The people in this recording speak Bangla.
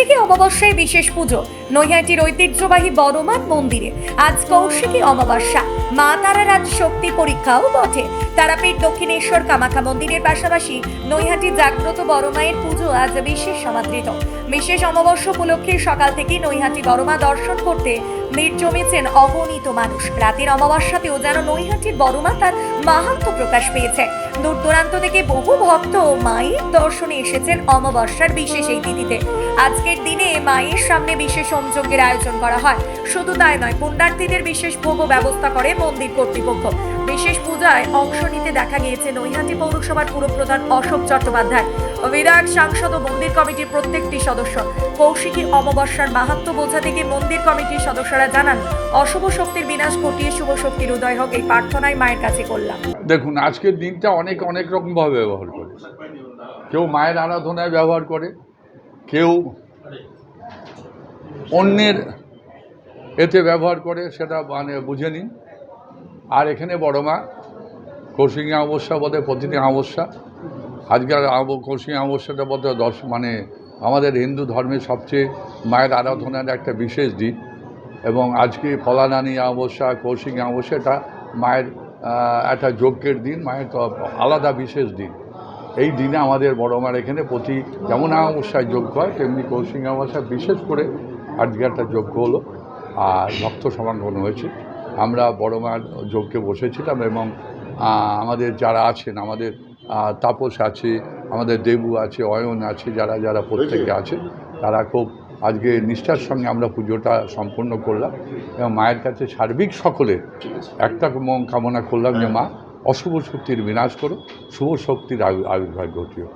কৌশিকী অমাবস্যায় বিশেষ পুজো। নৈহাটির ঐতিহ্যবাহী বড়মাত মন্দিরে। আজ কৌশিকী অমাবস্যা। মা তারার আজ শক্তি পরীক্ষাও বটে। তারাপীঠ দক্ষিণেশ্বর কামাখ্যা মন্দিরের পাশাপাশি নৈহাটি জাগ্রত বড়মায়ের পুজো আজ বিশেষ সমাদৃত। বিশেষ অমাবস্যা উপলক্ষে সকাল থেকে নৈহাটি বড়মা দর্শন করতে ভিড় জমেছেন অগণিত মানুষ। রাতের অমাবস্যাতেও যেন নৈহাটির বড়মা তার মাহাত্ম প্রকাশ পেয়েছে। দূর দূরান্ত থেকে বহু ভক্ত মায়ের দর্শনে এসেছেন অমাবস্যার বিশেষ এই তিথিতে। আজকের দিনে মায়ের সামনে বিশেষ হোমযজ্ঞের আয়োজন করা হয়। শুধু তাই নয়, পুণ্যার্থীদের বিশেষ ভোগ ব্যবস্থা করে মন্দির কর্তৃপক্ষ। বিশেষ পূজায় অংশ নিতে দেখা গিয়েছে নৈহাটি পৌরসভার পুরপ্রধান অশোক চট্টোপাধ্যায়। বিধায়ক, সাংসদ ও মন্দির কমিটির প্রত্যেকটি সদস্য। কৌশিকী অমাবস্যার মাহাত্ম বোঝা থেকে মন্দির কমিটির সদস্যরা জানান, অশুভ শক্তির বিনাশ ঘটিয়ে শুভ শক্তির উদয় হোক এই প্রার্থনায় মায়ের কাছে করলাম দেখুন, আজকের দিনটা অনেক অনেক রকমভাবে ব্যবহার করে। কেউ মায়ের আরাধনায় ব্যবহার করে, কেউ অন্যের এতে ব্যবহার করে, সেটা মানে বুঝে নিন। আর এখানে বড় মা, কৌশিকী অমাবস্যা বোধে প্রতিটি অমাবস্যা। আজকের আব- কৌশিকী অমাবস্যাটা বোধহয় দশ মানে আমাদের হিন্দু ধর্মের সবচেয়ে মায়ের আরাধনার একটা বিশেষ দিন। এবং আজকে ফলানানি অমাবস্যা, কৌশিকী অমাবস্যা এটা মায়ের একটা যজ্ঞের দিন, মায়ের তো আলাদা বিশেষ দিন। এই দিনে আমাদের বড় মার এখানে প্রতি যেমন অমাবস্যায় যজ্ঞ হয়, তেমনি কৌশিক অমাবস্যায় বিশেষ করে আজকে একটা যজ্ঞ হলো। আর ভক্ত সমাগম হয়েছে। আমরা বড় মার যজ্ঞে বসেছিলাম এবং আমাদের যারা আছেন আমাদের তাপস আছে আমাদের দেবু আছে অয়ন আছে যারা যারা প্রত্যেকে আছে তারা খুব আজকে নিষ্ঠার সঙ্গে আমরা পুজোটা সম্পন্ন করলাম এবং মায়ের কাছে সার্বিক সকলে একটা মন কামনা করলাম যে মা অশুভ শক্তির বিনাশ করো শুভ শক্তির আবির- আবির্ভাব ঘটিও।